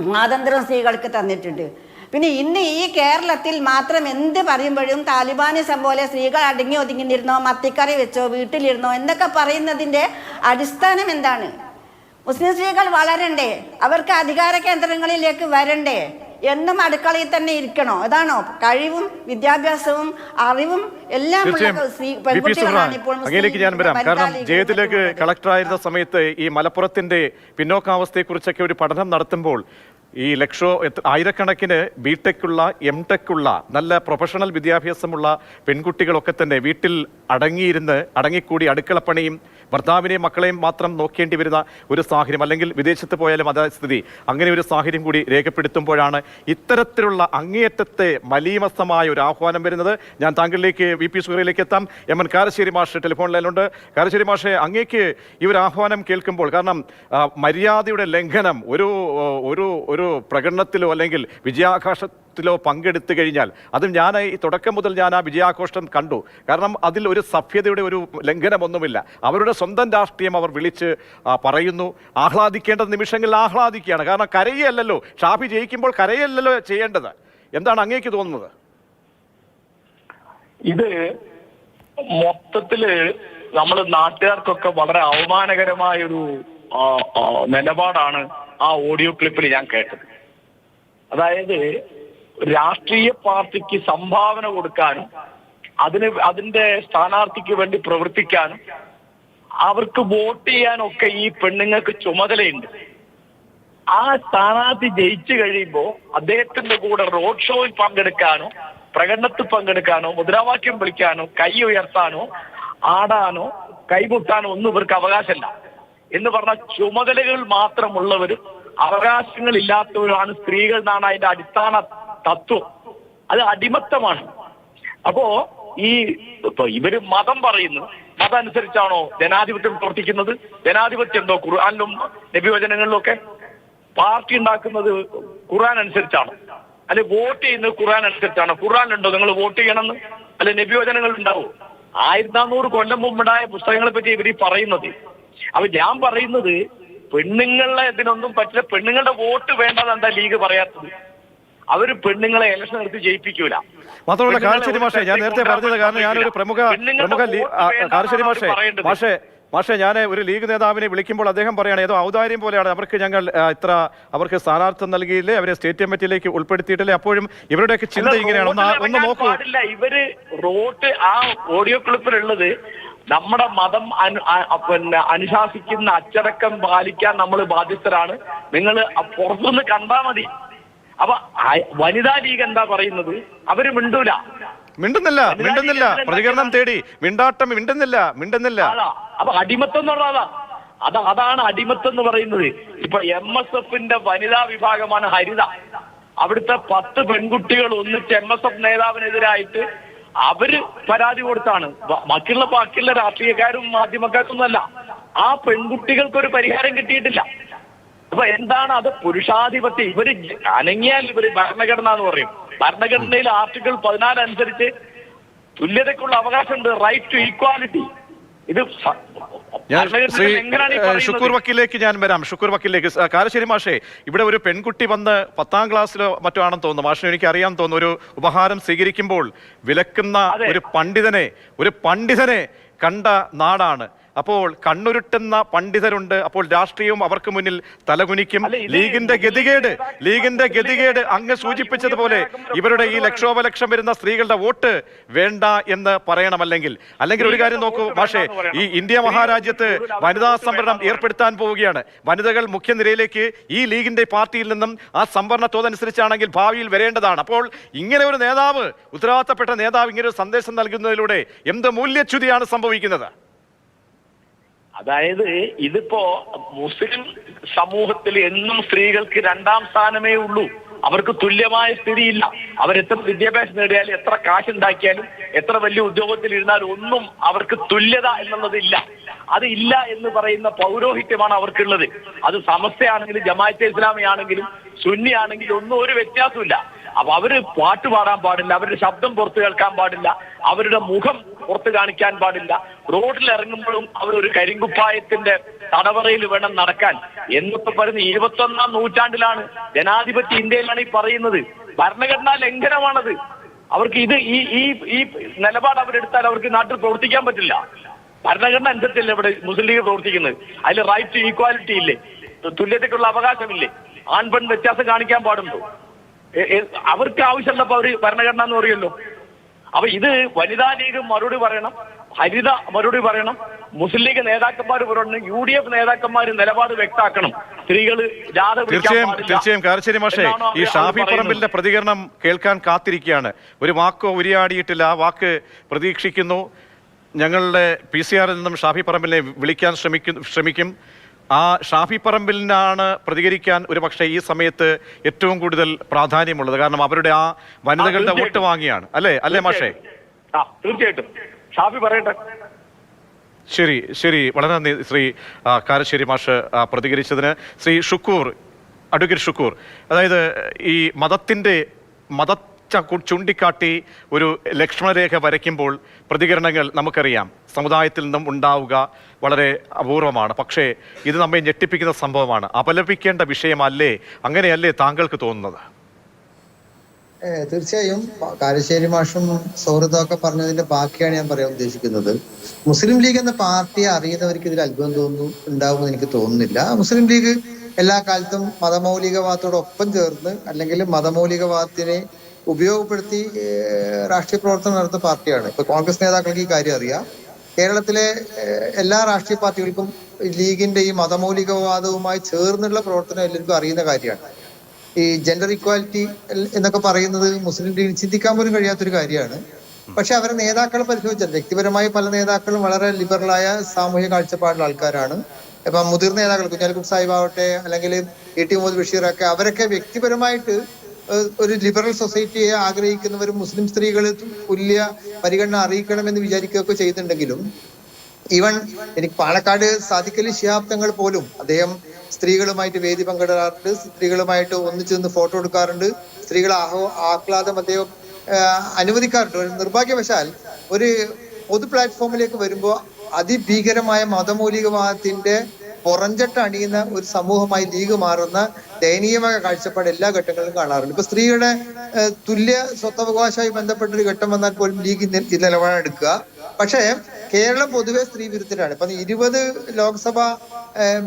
സ്വാതന്ത്ര്യം സ്ത്രീകൾക്ക് തന്നിട്ടുണ്ട്. പിന്നെ ഇന്ന് ഈ കേരളത്തിൽ മാത്രം എന്ത് പറയുമ്പോഴും താലിബാനിസം പോലെ സ്ത്രീകൾ അടങ്ങി ഒതുങ്ങി ഒതുങ്ങിയിരുന്നോ മത്തിക്കറി വെച്ചോ വീട്ടിലിരുന്നോ എന്നൊക്കെ പറയുന്നതിന്റെ അടിസ്ഥാനം എന്താണ്? മുസ്ലിം സ്ത്രീകൾ വളരണ്ടേ? അവർക്ക് അധികാര കേന്ദ്രങ്ങളിലേക്ക് വരണ്ടേ? എന്നും അടുക്കളയിൽ തന്നെ ഇരിക്കണോ? അതാണോ? കഴിവും വിദ്യാഭ്യാസവും അറിവും എല്ലാം അങ്ങനെയൊക്കെ ഞാൻ വരാം. കാരണം ജയത്തിലേക്ക് കളക്ടർ കളക്ടറായിരുന്ന സമയത്ത് ഈ മലപ്പുറത്തിന്റെ പിന്നോക്കാവസ്ഥയെക്കുറിച്ചൊക്കെ ഒരു പഠനം നടത്തുമ്പോൾ ഈ ലക്ഷോ ആയിരക്കണക്കിന് ബിടെക്കുള്ള എം ടെക്കുള്ള നല്ല പ്രൊഫഷണൽ വിദ്യാഭ്യാസമുള്ള പെൺകുട്ടികളൊക്കെ തന്നെ വീട്ടിൽ അടങ്ങിയിരുന്ന് അടങ്ങിക്കൂടി അടുക്കളപ്പണിയും ഭർത്താവിനെയും മക്കളെയും മാത്രം നോക്കേണ്ടി വരുന്ന ഒരു സാഹചര്യം അല്ലെങ്കിൽ വിദേശത്ത് പോയാലും അതേ സ്ഥിതി. അങ്ങനെ ഒരു സാഹചര്യം കൂടി രേഖപ്പെടുത്തുമ്പോഴാണ് ഇത്തരത്തിലുള്ള അങ്ങേയറ്റത്തെ മലീമസമായ ഒരു ആഹ്വാനം വരുന്നത്. ഞാൻ താങ്കളിലേക്ക് വി പി സുഹറിലേക്ക് എത്താം. എം എൻ കാരശ്ശേരി മാഷ് ടെലിഫോൺ ലൈനിലുണ്ട്. കാരശ്ശേരി മാഷെ അങ്ങേക്ക് ഈ ഒരു ആഹ്വാനം കേൾക്കുമ്പോൾ കാരണം മര്യാദയുടെ ലംഘനം ഒരു ഒരു ഒരു പ്രകടനത്തിലോ അല്ലെങ്കിൽ വിജയാഘോഷത്തിലോ പങ്കെടുത്തു കഴിഞ്ഞാൽ അതും ഞാൻ ഈ തുടക്കം മുതൽ ഞാൻ ആ വിജയാഘോഷം കണ്ടു. കാരണം അതിൽ ഒരു സഭ്യതയുടെ ഒരു ലംഘനമൊന്നുമില്ല. അവരുടെ സ്വന്തം രാഷ്ട്രീയം അവർ വിളിച്ച് പറയുന്നു. ആഹ്ലാദിക്കേണ്ട നിമിഷങ്ങളിൽ ആഹ്ലാദിക്കുകയാണ്. കാരണം കരയല്ലല്ലോ. ഷാഫി ജയിക്കുമ്പോൾ കരയല്ലല്ലോ ചെയ്യേണ്ടത്. എന്താണ് അങ്ങേക്ക് തോന്നുന്നത്? ഇത് മൊത്തത്തിൽ നമ്മൾ നാട്ടുകാർക്കൊക്കെ വളരെ അവമാനകരമായൊരു നിലപാടാണ് ആ ഓഡിയോ ക്ലിപ്പിൽ ഞാൻ കേട്ടത്. അതായത് രാഷ്ട്രീയ പാർട്ടിക്ക് സംഭാവന കൊടുക്കാനും അതിന് അതിന്റെ സ്ഥാനാർത്ഥിക്ക് വേണ്ടി പ്രവർത്തിക്കാനും അവർക്ക് വോട്ട് ചെയ്യാനൊക്കെ ഈ പെണ്ണുങ്ങൾക്ക് ചുമതലയുണ്ട്. ആ സ്ഥാനാർത്ഥി ജയിച്ചു കഴിയുമ്പോ അദ്ദേഹത്തിന്റെ കൂടെ റോഡ് ഷോയിൽ പങ്കെടുക്കാനോ പ്രകടനത്തിൽ പങ്കെടുക്കാനോ മുദ്രാവാക്യം വിളിക്കാനോ കൈ ഉയർത്താനോ ആടാനോ കൈമുട്ടാനോ ഒന്നും ഇവർക്ക് അവകാശമില്ല. എന്ന് പറഞ്ഞ ചുമതലകൾ മാത്രമുള്ളവരും അവകാശങ്ങൾ ഇല്ലാത്തവരാണ് സ്ത്രീകൾ എന്നാണ് അതിന്റെ അടിസ്ഥാന തത്വം. അത് അടിമത്തമാണ്. അപ്പോ ഈ ഇവർ മതം പറയുന്നു. അതനുസരിച്ചാണോ ജനാധിപത്യം പ്രവർത്തിക്കുന്നത്? ജനാധിപത്യം എന്തോ ഖുർആാനിലും നബിവചനങ്ങളിലും ഒക്കെ പാർട്ടി ഉണ്ടാക്കുന്നത് ഖുർആൻ അനുസരിച്ചാണ്. അല്ലെ വോട്ട് ചെയ്യുന്നത് ഖുർആൻ അനുസരിച്ചാണ്. ഖുർആാനുണ്ടോ നിങ്ങൾ വോട്ട് ചെയ്യണമെന്ന്? അല്ലെ നബിവചനങ്ങൾ ഉണ്ടാവോ? ആയിരത്തി നാനൂറ് കൊല്ലം മുമ്പുണ്ടായ പുസ്തകങ്ങളെ പറ്റി ഇവർ ഈ പറയുന്നത്. അപ്പൊ ഞാൻ പറയുന്നത് പെണ്ണുങ്ങളെ ഇതിനൊന്നും പറ്റില്ല. പെണ്ണുങ്ങളുടെ വോട്ട് വേണ്ടതെന്താ ലീഗ് പറയാത്തത്? അവർ പെണ്ണുങ്ങളെ ഇലക്ഷൻ എടുത്ത് ജയിപ്പിക്കൂല. മാത്രമല്ല കാർശ്ശേരി മാഷേ ഞാൻ നേരത്തെ പറഞ്ഞത് കാരണം ഞാനൊരു പ്രമുഖ പ്രമുഖ കാർശ്ശേരി മാഷേ മാഷേ ഞാൻ ഒരു ലീഗ് നേതാവിനെ വിളിക്കുമ്പോൾ അദ്ദേഹം പറയുകയാണ് ഏതോ ഔദാര്യം പോലെയാണ്. അവർക്ക് ഞങ്ങൾ ഇത്ര അവർക്ക് സ്ഥാനാർത്ഥം നൽകിയില്ലേ? അവരെ സ്റ്റേറ്റ് കമ്മിറ്റിയിലേക്ക് ഉൾപ്പെടുത്തിയിട്ടില്ലേ? അപ്പോഴും ഇവരുടെയൊക്കെ ചിന്ത ഇങ്ങനെയാണ്. ഒന്ന് ഒന്ന് നോക്കൂ. ഇവർ റോട്ട് ആ ഓഡിയോ ക്ലിപ്പിലുള്ളത് നമ്മുടെ മതം പിന്നെ അനുശാസിക്കുന്ന അച്ചടക്കം പാലിക്കാൻ നമ്മൾ ബാധ്യസ്ഥരാണ്. നിങ്ങൾ പുറത്തുനിന്ന് കണ്ടാ മതി. അപ്പൊ വനിതാ ലീഗ് എന്താ പറയുന്നത്? അവർ മിണ്ടൂല. മിണ്ടുന്നില്ല മിണ്ടുന്നില്ല. പ്രതികരണം തേടി. മിണ്ടാട്ടം മിണ്ടുന്നില്ല മിണ്ടുന്നില്ല. അപ്പൊ അടിമത്തം എന്ന് പറഞ്ഞാൽ അതാ. അതാണ് അടിമത്തം എന്ന് പറയുന്നത്. ഇപ്പൊ എം എസ് എഫിന്റെ വനിതാ വിഭാഗമാണ് ഹരിത. അവിടുത്തെ പത്ത് പെൺകുട്ടികൾ ഒന്നിച്ച് എം എസ് എഫ് നേതാവിനെതിരായിട്ട് അവർ പരാതി കൊടുത്താണ്. ബാക്കിയുള്ള ബാക്കിയുള്ള രാഷ്ട്രീയക്കാരും മാധ്യമക്കാർക്കൊന്നുമല്ല ആ പെൺകുട്ടികൾക്ക് ഒരു പരിഹാരം കിട്ടിയിട്ടില്ല. അപ്പൊ എന്താണ് അത് പുരുഷാധിപത്യം? ഇവർ അനങ്ങിയാൽ ഇവർ ഭരണഘടന എന്ന് പറയും. ഭരണഘടനയിൽ ആർട്ടിക്കിൾ പതിനാല് അനുസരിച്ച് തുല്യതയ്ക്കുള്ള അവകാശമുണ്ട്. റൈറ്റ് ടു ഈക്വാലിറ്റി ഇത് ഞാൻ ശ്രീ? ഷുക്കൂർ വക്കീലേക്ക് ഞാൻ വരാം. ഷുക്കൂർ വക്കീലേക്ക്. കാരശ്ശേരി മാഷേ ഇവിടെ ഒരു പെൺകുട്ടി വന്ന് പത്താം ക്ലാസ്സിലോ മറ്റോ ആണെന്ന് തോന്നുന്നു. മാഷിനെ എനിക്ക് അറിയാൻ തോന്നുന്നു. ഒരു ഉപഹാരം സ്വീകരിക്കുമ്പോൾ വിലക്കുന്ന ഒരു പണ്ഡിതനെ ഒരു പണ്ഡിതനെ കണ്ട നാടാണ്. അപ്പോൾ കണ്ണുരുട്ടുന്ന പണ്ഡിതരുണ്ട്. അപ്പോൾ രാഷ്ട്രീയവും അവർക്ക് മുന്നിൽ തലകുനിക്കും. ലീഗിന്റെ ഗതികേട് ലീഗിന്റെ ഗതികേട് അങ്ങ് സൂചിപ്പിച്ചതുപോലെ ഇവരുടെ ഈ ലക്ഷോപലക്ഷം വരുന്ന സ്ത്രീകളുടെ വോട്ട് വേണ്ട എന്ന് പറയണമല്ലെങ്കിൽ. അല്ലെങ്കിൽ ഒരു കാര്യം നോക്കൂ പക്ഷേ ഈ ഇന്ത്യ മഹാരാജ്യത്ത് വനിതാ സംവരണം ഏർപ്പെടുത്താൻ പോവുകയാണ്. വനിതകൾ മുഖ്യനിരയിലേക്ക് ഈ ലീഗിന്റെ പാർട്ടിയിൽ നിന്നും ആ സംവരണ തോതനുസരിച്ചാണെങ്കിൽ ഭാവിയിൽ വരേണ്ടതാണ്. അപ്പോൾ ഇങ്ങനെ ഒരു നേതാവ് ഉത്തരവാദിത്തപ്പെട്ട നേതാവ് ഇങ്ങനെ ഒരു സന്ദേശം നൽകുന്നതിലൂടെ എന്ത് മൂല്യച്യുതിയാണ് സംഭവിക്കുന്നത്? അതായത് ഇതിപ്പോ മുസ്ലിം സമൂഹത്തിൽ എന്നും സ്ത്രീകൾക്ക് രണ്ടാം സ്ഥാനമേ ഉള്ളൂ. അവർക്ക് തുല്യമായ സ്ഥിതിയില്ല. അവരെത്ര വിദ്യാഭ്യാസം നേടിയാലും എത്ര കാശുണ്ടാക്കിയാലും എത്ര വലിയ ഉദ്യോഗത്തിൽ ഇരുന്നാലും ഒന്നും അവർക്ക് തുല്യത എന്നുള്ളതില്ല. അത് ഇല്ല എന്ന് പറയുന്ന പൗരോഹിത്യമാണ് അവർക്കുള്ളത്. അത് സമസ്തയാണെങ്കിലും ജമാഅത്തെ ഇസ്ലാമി ആണെങ്കിലും സുന്നി ആണെങ്കിലും ഒന്നും ഒരു വ്യത്യാസമില്ല അപ്പൊ അവർ പാട്ട് പാടാൻ പാടില്ല അവരുടെ ശബ്ദം പുറത്തു കേൾക്കാൻ പാടില്ല അവരുടെ മുഖം പുറത്ത് കാണിക്കാൻ പാടില്ല. റോഡിൽ ഇറങ്ങുമ്പോഴും അവർ ഒരു കരിങ്കുപ്പായത്തിന്റെ തടവറയിൽ വേണം നടക്കാൻ. എന്നൊക്കെ പറയുന്ന ഇരുപത്തി ഒന്നാം നൂറ്റാണ്ടിലാണ് ജനാധിപത്യ ഇന്ത്യയിലാണ് ഈ പറയുന്നത്. ഭരണഘടനാ ലംഘനമാണത്. അവർക്ക് ഇത് ഈ ഈ ഈ നിലപാട് അവരെടുത്താൽ അവർക്ക് നാട്ടിൽ പ്രവർത്തിക്കാൻ പറ്റില്ല. ഭരണഘടന അനുസരിച്ചല്ലേ ഇവിടെ മുസ്ലിം ലീഗ് പ്രവർത്തിക്കുന്നത്? അതിൽ റൈറ്റ് ടു ഈക്വാലിറ്റി ഇല്ലേ? തുല്യതയ്ക്കുള്ള അവകാശമില്ലേ? ആൺ പെൺ വ്യത്യാസം കാണിക്കാൻ പാടുണ്ടോ? അവർക്ക് ആവശ്യമുള്ളപ്പോ അവർ ഭരണഘടന എന്ന് പറയുമല്ലോ അപ്പൊ ഇത് വനിതാ ലീഗ് മറുപടി പറയണം ഹരിത മറുപടി പറയണം മുസ്ലിം ലീഗ് നേതാക്കന്മാർ പറയണം യു ഡി എഫ് നേതാക്കന്മാർ നിലപാട് വ്യക്തമാക്കണം. സ്ത്രീകൾ തീർച്ചയായും തീർച്ചയായും. കാരശ്ശേരി മാഷേ ഈ ഷാഫി അവർ പറമ്പിലിന്റെ പ്രതികരണം കേൾക്കാൻ കാത്തിരിക്കുകയാണ്. ഒരു വാക്കോ ഉരിയാടിയിട്ടില്ല ആ വാക്ക് പ്രതീക്ഷിക്കുന്നു. ഞങ്ങളുടെ പി സി ആറിൽ നിന്നും ഷാഫി പറമ്പിലിനെ വിളിക്കാൻ ശ്രമിക്കും ശ്രമിക്കും. ആ ഷാഫി പറമ്പിലിനാണ് പ്രതികരിക്കാൻ ഒരു പക്ഷേ ഈ സമയത്ത് ഏറ്റവും കൂടുതൽ പ്രാധാന്യമുള്ളത്. കാരണം അവരുടെ ആ വനിതകളുടെ വോട്ട് വാങ്ങിയാണ്. അല്ലേ? അല്ലേ മാഷേ? തീർച്ചയായിട്ടും. ഷാഫി പറയട്ടെ. ശരി ശരി. വളരെ നന്ദി ശ്രീ കാരശ്ശേരി മാഷ് പ്രതികരിച്ചതിന്. ശ്രീ ഷുക്കൂർ അഡ്വക്കേറ്റ് ഷുക്കൂർ അതായത് ഈ മതത്തിന്റെ മത ചൂണ്ടിക്കാട്ടി ഒരു ലക്ഷ്മണരേഖ വരയ്ക്കുമ്പോൾ പ്രതികരണങ്ങൾ നമുക്കറിയാം. സമുദായത്തിൽ നിന്നും ഉണ്ടാവുക വളരെ അപൂർവമാണ്. പക്ഷേ ഇത് നമ്മെ ഞെട്ടിപ്പിക്കുന്ന സംഭവമാണ്. അപലപിക്കേണ്ട വിഷയമല്ലേ? അങ്ങനെയല്ലേ താങ്കൾക്ക് തോന്നുന്നത്? തീർച്ചയായും കാരശ്ശേരി മാഷും സൗഹൃദമൊക്കെ പറഞ്ഞതിന്റെ ബാക്കിയാണ് ഞാൻ പറയാൻ ഉദ്ദേശിക്കുന്നത്. മുസ്ലിം ലീഗ് എന്ന പാർട്ടിയെ അറിയുന്നവർക്ക് ഇതിൽ അത്ഭുതം തോന്നുന്നു ഉണ്ടാവുമെന്ന് എനിക്ക് തോന്നുന്നില്ല. മുസ്ലിം ലീഗ് എല്ലാ കാലത്തും മതമൗലികവാദത്തോടൊപ്പം ചേർന്ന് അല്ലെങ്കിൽ മതമൗലികവാദത്തിനെ ഉപയോഗപ്പെടുത്തി രാഷ്ട്രീയ പ്രവർത്തനം നടത്തുന്ന പാർട്ടിയാണ്. ഇപ്പൊ കോൺഗ്രസ് നേതാക്കൾക്ക് ഈ കാര്യം അറിയാം. കേരളത്തിലെ എല്ലാ രാഷ്ട്രീയ പാർട്ടികൾക്കും ലീഗിന്റെ ഈ മതമൗലികവാദവുമായി ചേർന്നുള്ള പ്രവർത്തനം എല്ലാവർക്കും അറിയുന്ന കാര്യമാണ്. ഈ ജെൻഡർ ഇക്വാലിറ്റി എന്നൊക്കെ പറയുന്നത് മുസ്ലിം ലീഗിന് ചിന്തിക്കാൻ പോലും കഴിയാത്തൊരു കാര്യമാണ്. പക്ഷെ അവരെ നേതാക്കളെ പരിശോധിച്ചാൽ വ്യക്തിപരമായി പല നേതാക്കളും വളരെ ലിബറലായ സാമൂഹിക കാഴ്ചപ്പാടുള്ള ആൾക്കാരാണ്. ഇപ്പം മുതിർന്ന നേതാക്കൾ കുഞ്ഞാലിക്കുട്ടി സാഹിബ് ആവട്ടെ അല്ലെങ്കിൽ എ ടി മുഹമ്മദ് ബഷീറൊക്കെ അവരൊക്കെ വ്യക്തിപരമായിട്ട് ഒരു ലിബറൽ സൊസൈറ്റിയെ ആഗ്രഹിക്കുന്നവരും മുസ്ലിം സ്ത്രീകൾ തുല്യ പരിഗണന അറിയിക്കണമെന്ന് വിചാരിക്കുകയൊക്കെ ചെയ്തിട്ടുണ്ടെങ്കിലും ഈവൻ എനിക്ക് പാലക്കാട് സാദിഖലി ശിഹാബ് തങ്ങൾ പോലും അദ്ദേഹം സ്ത്രീകളുമായിട്ട് വേദി പങ്കിടാറുണ്ട് സ്ത്രീകളുമായിട്ട് ഒന്നിച്ചു നിന്ന് ഫോട്ടോ എടുക്കാറുണ്ട് സ്ത്രീകളെ ആഹോ ആഹ്ലാദം അദ്ദേഹം അനുവദിക്കാറുണ്ട്. ഒരു നിർഭാഗ്യവശാൽ ഒരു പൊതു പ്ലാറ്റ്ഫോമിലേക്ക് വരുമ്പോൾ അതിഭീകരമായ മതമൗലികവാദത്തിന്റെ പുറഞ്ചട്ട അണിയുന്ന ഒരു സമൂഹമായി ലീഗ് മാറുന്ന ദയനീയമായ കാഴ്ചപ്പാട് എല്ലാ ഘട്ടങ്ങളിലും കാണാറുണ്ട്. ഇപ്പൊ സ്ത്രീയുടെ തുല്യ സ്വത്തവകാശമായി ബന്ധപ്പെട്ട ഒരു ഘട്ടം വന്നാൽ പോലും ലീഗ് നിലപാടെടുക്കുക പക്ഷേ കേരളം പൊതുവെ സ്ത്രീ വിരുദ്ധരാണ്. ഇപ്പൊ ഇരുപത് ലോക്സഭ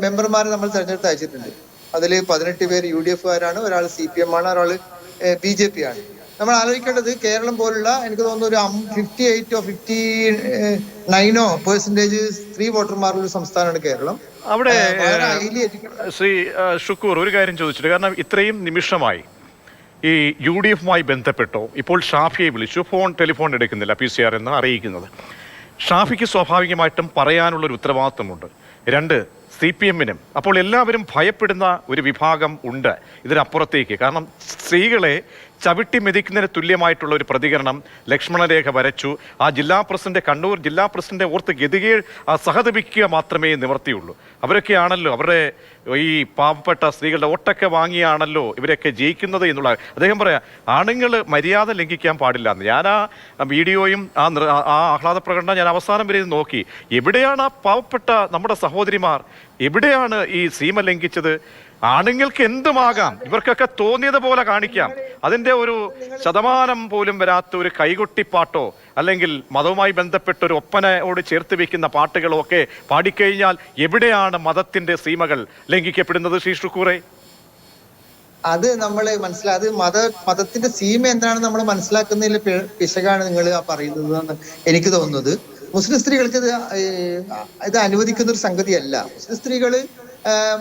മെമ്പർമാരെ നമ്മൾ തെരഞ്ഞെടുത്ത് അയച്ചിട്ടുണ്ട് അതിൽ പതിനെട്ട് പേര് യു ഡി എഫുകാരാണ് ഒരാൾ സി പി എം ആണ് ഒരാൾ ബി ജെ പി ആണ്. നമ്മൾ ആലോചിക്കേണ്ടത് കേരളം പോലുള്ള എനിക്ക് തോന്നുന്നു ഒരു ഫിഫ്റ്റി എയ്റ്റോ ഫിഫ്റ്റി നയനോ പെർസെന്റേജ് സ്ത്രീ വോട്ടർമാരുള്ള സംസ്ഥാനമാണ് കേരളം. അവിടെ ശ്രീ ഷുക്കൂർ ഒരു കാര്യം ചോദിച്ചിട്ട് കാരണം ഇത്രയും നിമിഷമായി ഈ യു ഡി എഫുമായി ബന്ധപ്പെട്ടോ? ഇപ്പോൾ ഷാഫിയെ വിളിച്ചു ഫോൺ ടെലിഫോൺ എടുക്കുന്നില്ല പി സി ആർ എന്ന് അറിയിക്കുന്നത്. ഷാഫിക്ക് സ്വാഭാവികമായിട്ടും പറയാനുള്ള ഒരു ഉത്തരവാദിത്വമുണ്ട് രണ്ട് സി പി എമ്മിനും അപ്പോൾ എല്ലാവരും ഭയപ്പെടുന്ന ഒരു വിഭാഗം ഉണ്ട് ഇതിനപ്പുറത്തേക്ക്. കാരണം സ്ത്രീകളെ ചവിട്ടി മെതിക്കുന്നതിന് തുല്യമായിട്ടുള്ള ഒരു പ്രതികരണം ലക്ഷ്മണരേഖ വരച്ചു. ആ ജില്ലാ പ്രസിഡന്റ് കണ്ണൂർ ജില്ലാ പ്രസിഡന്റ് ഓർത്ത് ഗതികേ ആ സഹതപിക്കുക മാത്രമേ നിവർത്തിയുള്ളൂ. അവരൊക്കെയാണല്ലോ അവരുടെ ഈ പാവപ്പെട്ട സ്ത്രീകളുടെ ഓട്ടൊക്കെ വാങ്ങിയാണല്ലോ ഇവരൊക്കെ ജയിക്കുന്നത് എന്നുള്ള അദ്ദേഹം പറയാ ആണുങ്ങൾ മര്യാദ ലംഘിക്കാൻ പാടില്ല. എന്ന് ഞാൻ ആ വീഡിയോയും ആ- ആ ആഹ്ലാദ പ്രകടനം ഞാൻ അവസാനം വരെ നോക്കി. എവിടെയാണ് ആ പാവപ്പെട്ട നമ്മുടെ സഹോദരിമാർ? എവിടെയാണ് ഈ സീമ ലംഘിച്ചത്? ആണുങ്ങൾക്ക് എന്തുമാകാം? ഇവർക്കൊക്കെ തോന്നിയത് പോലെ കാണിക്കാം. അതിന്റെ ഒരു ശതമാനം പോലും വരാത്ത ഒരു കൈകൊട്ടിപ്പാട്ടോ അല്ലെങ്കിൽ മതവുമായി ബന്ധപ്പെട്ട ഒരു ഒപ്പനയോട് ചേർത്ത് വയ്ക്കുന്ന പാട്ടുകളോ ഒക്കെ പാടിക്കഴിഞ്ഞാൽ എവിടെയാണ് മതത്തിന്റെ സീമകൾ ലംഘിക്കപ്പെടുന്നത് ശ്രീ ഷുക്കൂറെ? അത് നമ്മൾ മനസ്സിലാ അത് മത മതത്തിന്റെ സീമ എന്താണെന്ന് നമ്മൾ മനസ്സിലാക്കുന്നതിൽ പിശകാണ് നിങ്ങൾ പറയുന്നത് എനിക്ക് തോന്നുന്നത്. മുസ്ലിം സ്ത്രീകൾക്ക് ഇത് ഇത് അനുവദിക്കുന്ന ഒരു സംഗതിയല്ല. മുസ്ലിം സ്ത്രീകൾ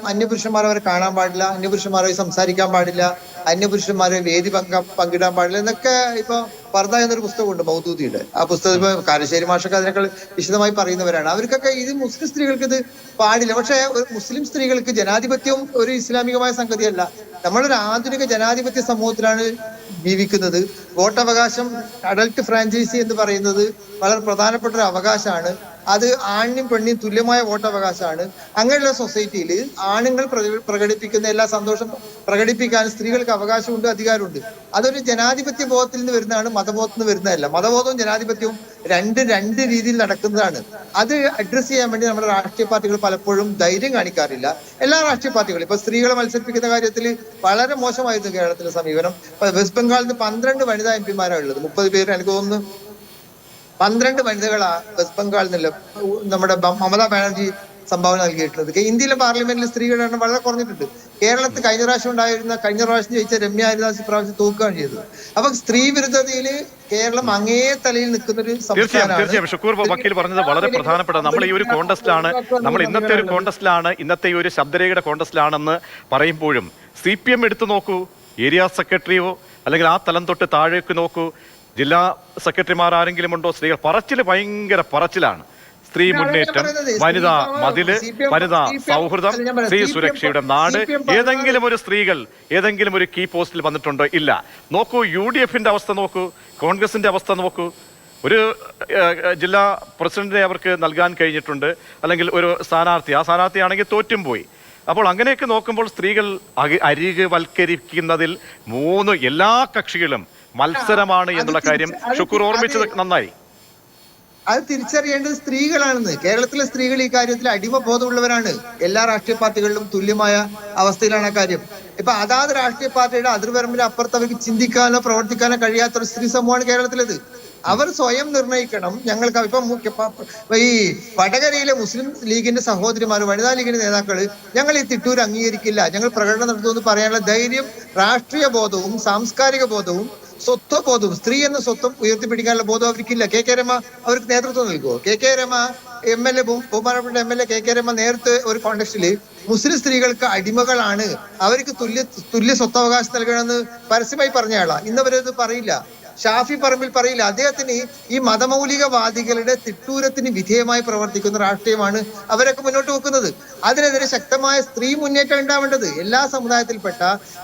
അന്യപുരുഷന്മാരെ അവരെ കാണാൻ പാടില്ല അന്യപുരുഷന്മാരെ സംസാരിക്കാൻ പാടില്ല അന്യപുരുഷന്മാരെ വേദി പങ്ക പങ്കിടാൻ പാടില്ല എന്നൊക്കെ ഇപ്പൊ പർദ എന്നൊരു പുസ്തകമുണ്ട് മൗദൂദിയുടെ. ആ പുസ്തകം ഇപ്പൊ കാരശ്ശേരി മാഷൊക്കെ അതിനേക്കാൾ വിശദമായി പറയുന്നവരാണ്. അവർക്കൊക്കെ ഇത് മുസ്ലിം സ്ത്രീകൾക്ക് ഇത് പാടില്ല. പക്ഷെ ഒരു മുസ്ലിം സ്ത്രീകൾക്ക് ജനാധിപത്യം ഒരു ഇസ്ലാമികമായ സംഗതിയല്ല. നമ്മളൊരു ആധുനിക ജനാധിപത്യ സമൂഹത്തിലാണ് ജീവിക്കുന്നത്. വോട്ടവകാശം അഡൽട്ട് ഫ്രാഞ്ചൈസി എന്ന് പറയുന്നത് വളരെ പ്രധാനപ്പെട്ട ഒരു അവകാശമാണ്. അത് ആണിനും പെണ്ണിനും തുല്യമായ വോട്ടവകാശമാണ്. അങ്ങനെയുള്ള സൊസൈറ്റിയിൽ ആണുങ്ങൾ പ്രക- പ്രകടിപ്പിക്കുന്ന എല്ലാ സന്തോഷം പ്രകടിപ്പിക്കാൻ സ്ത്രീകൾക്ക് അവകാശമുണ്ട് അധികാരമുണ്ട്. അതൊരു ജനാധിപത്യ ബോധത്തിൽ നിന്ന് വരുന്നതാണ് മതബോധത്തിൽ നിന്ന് വരുന്നതല്ല. മതബോധവും ജനാധിപത്യവും രണ്ട് രണ്ട് രീതിയിൽ നടക്കുന്നതാണ്. അത് അഡ്രസ് ചെയ്യാൻ വേണ്ടി നമ്മുടെ രാഷ്ട്രീയ പാർട്ടികൾ പലപ്പോഴും ധൈര്യം കാണിക്കാറില്ല. എല്ലാ രാഷ്ട്രീയ പാർട്ടികളും ഇപ്പൊ സ്ത്രീകളെ മത്സരിപ്പിക്കുന്ന കാര്യത്തിൽ വളരെ മോശമായിരുന്നു കേരളത്തിലെ സമീപനം. വെസ്റ്റ് ബംഗാളിൽ നിന്ന് പന്ത്രണ്ട് വനിതാ എം പിമാരാണ് ഉള്ളത്. മുപ്പത് പേര് എനിക്ക് തോന്നുന്നു പന്ത്രണ്ട് വനിതകളാണ് വെസ്റ്റ് ബംഗാളിൽ നിന്നും നമ്മുടെ മമതാ ബാനർജി സംഭാവന നൽകിയിട്ടുള്ളത്. ഇന്ത്യയിലെ പാർലമെന്റിൽ സ്ത്രീകളുടെ എണ്ണം വളരെ കുറഞ്ഞിട്ടുണ്ട്. കേരളത്തിൽ കഴിഞ്ഞ പ്രാവശ്യം ഉണ്ടായിരുന്ന കഴിഞ്ഞ പ്രാവശ്യം ജയിച്ച രമ്യ ഹരിദാസ് ഇപ്രാവശ്യം തൂക്കുകയാണ് ചെയ്തത്. അപ്പൊ സ്ത്രീ വിരുദ്ധതയിൽ കേരളം അങ്ങേ തലയിൽ നിൽക്കുന്ന ഒരു തീർച്ചയായും തീർച്ചയായും. ഷുക്കൂർ വക്കീൽ പറഞ്ഞത് വളരെ പ്രധാനപ്പെട്ട നമ്മൾ ഈ ഒരു കോണ്ടസ്റ്റിലാണ് നമ്മൾ ഇന്നത്തെ ഒരു കോണ്ടസ്റ്റിലാണ് ഇന്നത്തെ ഈ ഒരു ശബ്ദരേഖയുടെ കോണ്ടസ്റ്റിലാണെന്ന് പറയുമ്പോഴും സി പി എം എടുത്തു നോക്കൂ. ഏരിയ സെക്രട്ടറിയോ അല്ലെങ്കിൽ ആ തലം തൊട്ട് താഴേക്ക് നോക്കൂ. ജില്ലാ സെക്രട്ടറിമാർ ആരെങ്കിലും ഉണ്ടോ? സ്ത്രീകൾ പറച്ചിൽ ഭയങ്കര പറച്ചിലാണ്. സ്ത്രീ മുന്നേറ്റം വനിതാ മതിൽ വനിതാ സൗഹൃദം സ്ത്രീ സുരക്ഷയുടെ നാട് ഏതെങ്കിലും ഒരു സ്ത്രീകൾ ഏതെങ്കിലും ഒരു കീ പോസ്റ്റിൽ വന്നിട്ടുണ്ടോ? ഇല്ല. നോക്കൂ യു ഡി എഫിന്റെ അവസ്ഥ നോക്കൂ കോൺഗ്രസിന്റെ അവസ്ഥ നോക്കൂ. ഒരു ജില്ലാ പ്രസിഡന്റിനെ അവർക്ക് നൽകാൻ കഴിഞ്ഞിട്ടുണ്ട്. അല്ലെങ്കിൽ ഒരു സ്ഥാനാർത്ഥി. ആ സ്ഥാനാർത്ഥിയാണെങ്കിൽ തോറ്റും പോയി. അപ്പോൾ അങ്ങനെയൊക്കെ നോക്കുമ്പോൾ സ്ത്രീകൾ അരികുവൽക്കരിക്കുന്നതിൽ മൂന്ന് എല്ലാ കക്ഷികളും മത്സരമാണ് എന്നുള്ള കാര്യം ഷുക്കൂർ ഓർമ്മിച്ചത് നന്നായി. അത് തിരിച്ചറിയേണ്ടത് സ്ത്രീകളാണെന്ന്. കേരളത്തിലെ സ്ത്രീകൾ ഈ കാര്യത്തിൽ അടിമ ബോധമുള്ളവരാണ്. എല്ലാ രാഷ്ട്രീയ പാർട്ടികളിലും തുല്യമായ അവസ്ഥയിലാണ് ആ കാര്യം. ഇപ്പൊ അതാത് രാഷ്ട്രീയ പാർട്ടിയുടെ അതിർവരമ്പിന് അപ്പുറത്ത് അവർക്ക് ചിന്തിക്കാനോ പ്രവർത്തിക്കാനോ കഴിയാത്ത ഒരു സ്ത്രീ സമൂഹമാണ് കേരളത്തിലേത്. അവർ സ്വയം നിർണയിക്കണം. ഞങ്ങൾക്ക് ഇപ്പൊ ഈ വടകരയിലെ മുസ്ലിം ലീഗിന്റെ സഹോദരിമാർ വനിതാ ലീഗിന്റെ നേതാക്കൾ ഞങ്ങൾ ഈ തിട്ടൂർ അംഗീകരിക്കില്ല. ഞങ്ങൾ പ്രകടനം നടത്തുമെന്ന് പറയാനുള്ള ധൈര്യം രാഷ്ട്രീയ ബോധവും സാംസ്കാരിക ബോധവും സ്വത്വബോധവും സ്ത്രീ എന്ന സ്വത്വം ഉയർത്തിപ്പിടിക്കാനുള്ള ബോധം അവർക്കില്ല. കെ കെ രമ അവർക്ക് നേതൃത്വം നൽകുമോ K K Rama M L A ബഹുമാനപ്പെട്ട M L A K K Rama നേരത്തെ ഒരു കോണ്ടക്സ്റ്റിൽ മുസ്ലിം സ്ത്രീകൾക്ക് അടിമകളാണ്. അവർക്ക് തുല്യ തുല്യ സ്വത്തവകാശം നൽകണമെന്ന് പരസ്യമായി പറഞ്ഞയാളാ. ഇന്നവരത് പറയില്ല. ഷാഫി പറമ്പിൽ പറയില്ല. അദ്ദേഹത്തിന് ഈ മതമൗലികവാദികളുടെ തിട്ടൂരത്തിന് വിധേയമായി പ്രവർത്തിക്കുന്ന രാഷ്ട്രീയമാണ് അവരൊക്കെ മുന്നോട്ട് വെക്കുന്നത്. അതിനെതിരെ ശക്തമായ സ്ത്രീ മുന്നേറ്റം ഉണ്ടാവേണ്ടത് എല്ലാ സമുദായത്തിൽപ്പെട്ട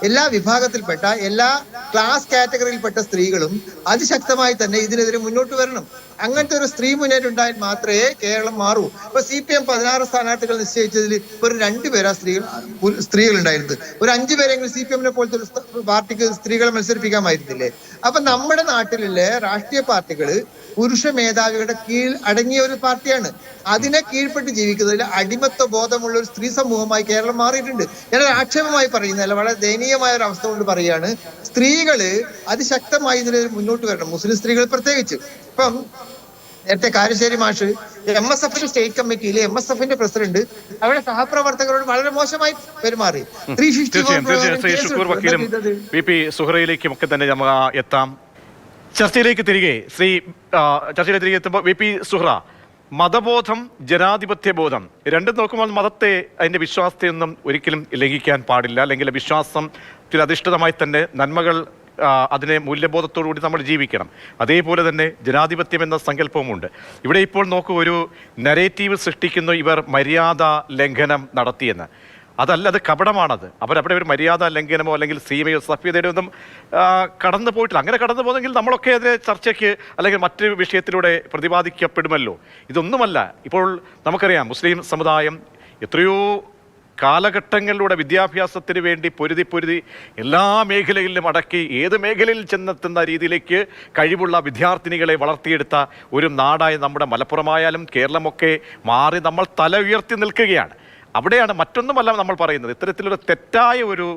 എല്ലാ വിഭാഗത്തിൽപ്പെട്ട എല്ലാ ക്ലാസ് കാറ്റഗറിയിൽപ്പെട്ട സ്ത്രീകളും അതിശക്തമായി തന്നെ ഇതിനെതിരെ മുന്നോട്ട് വരണം. അങ്ങനത്തെ ഒരു സ്ത്രീ മുന്നേറ്റം ഉണ്ടായാൽ മാത്രമേ കേരളം മാറൂ. ഇപ്പൊ സി പി എം പതിനാറ് സ്ഥാനാർത്ഥികൾ നിശ്ചയിച്ചതിൽ ഒരു രണ്ടുപേരാ സ്ത്രീകൾ സ്ത്രീകൾ ഉണ്ടായിരുന്നത് ഒരു അഞ്ചു പേരെങ്കിലും സി പി എമ്മിനെ പോലത്തെ ഒരു പാർട്ടിക്ക് സ്ത്രീകളെ മത്സരിപ്പിക്കാമായിരുന്നില്ലേ അപ്പൊ നമ്മുടെ നാട്ടിലെ രാഷ്ട്രീയ പാർട്ടികൾ പുരുഷ മേധാവികളുടെ കീഴിൽ അടങ്ങിയ ഒരു പാർട്ടിയാണ്. അതിനെ കീഴ്പ്പെട്ട് ജീവിക്കുന്നതിൽ അടിമത്വ ബോധമുള്ള ഒരു സ്ത്രീ സമൂഹമായി കേരളം മാറിയിട്ടുണ്ട്. ഞാൻ ആക്ഷേപമായി പറയുന്നതല്ല വളരെ ദയനീയമായ ഒരു അവസ്ഥ കൊണ്ട് പറയുകയാണ്. സ്ത്രീകൾ അതിശക്തമായി ഇതിന് മുന്നോട്ട് വരണം. മുസ്ലിം സ്ത്രീകൾ പ്രത്യേകിച്ച്. ഇപ്പം നേരത്തെ കാരശ്ശേരി മാഷ് എം എസ് എഫിന്റെ സ്റ്റേറ്റ് കമ്മിറ്റിയിൽ എം എസ് എഫിന്റെ പ്രസിഡന്റ് അവരുടെ സഹപ്രവർത്തകരോട് വളരെ മോശമായി പെരുമാറി. ത്രീ ഫിഫ്റ്റി തീർച്ചയായും വക്കീലും വി പി സുഹറയിലേക്കും ഒക്കെ തന്നെ നമുക്ക് എത്താം. ചർച്ചയിലേക്ക് തിരികെ ശ്രീ ചർച്ചയിലേക്ക് തിരികെ എത്തുമ്പോൾ വി പി സുഹ്ര മതബോധം ജനാധിപത്യ ബോധം രണ്ടും നോക്കുമ്പോൾ മതത്തെ അതിന്റെ വിശ്വാസത്തെയൊന്നും ഒരിക്കലും ലംഘിക്കാൻ പാടില്ല. അല്ലെങ്കിൽ വിശ്വാസം അധിഷ്ഠിതമായി തന്നെ നന്മകൾ അതിനെ അതിനെ മൂല്യബോധത്തോടുകൂടി നമ്മൾ ജീവിക്കണം. അതേപോലെ തന്നെ ജനാധിപത്യം എന്ന സങ്കല്പവുമുണ്ട്. ഇവിടെ ഇപ്പോൾ നോക്കൂ ഒരു നരേറ്റീവ് സൃഷ്ടിക്കുന്നു ഇവർ മര്യാദ ലംഘനം നടത്തിയെന്ന്. അതല്ല അത് കപടമാണത്. അവരവിടെ ഒരു മര്യാദ ലംഘനമോ അല്ലെങ്കിൽ സീമയോ സഭ്യതയുടെ ഒന്നും കടന്നു പോയിട്ടില്ല. അങ്ങനെ കടന്നു പോകുന്നെങ്കിൽ നമ്മളൊക്കെ അതിനെ ചർച്ചയ്ക്ക് അല്ലെങ്കിൽ മറ്റു വിഷയത്തിലൂടെ പ്രതിപാദിക്കപ്പെടുമല്ലോ. ഇതൊന്നുമല്ല. ഇപ്പോൾ നമുക്കറിയാം മുസ്ലിം സമുദായം എത്രയോ കാലഘട്ടങ്ങളിലൂടെ വിദ്യാഭ്യാസത്തിന് വേണ്ടി പൊരുതി പൊരുതി എല്ലാ മേഖലയിലും അടക്കി ഏത് മേഖലയിൽ ചെന്നെത്തുന്ന രീതിയിലേക്ക് കഴിവുള്ള വിദ്യാർത്ഥിനികളെ വളർത്തിയെടുത്ത ഒരു നാടായ നമ്മുടെ മലപ്പുറമായാലും കേരളമൊക്കെ മാറി നമ്മൾ തല ഉയർത്തി നിൽക്കുകയാണ്. അവിടെയാണ് മറ്റൊന്നുമല്ല നമ്മൾ പറയുന്നത്. ഇത്തരത്തിലൊരു തെറ്റായ ഒരു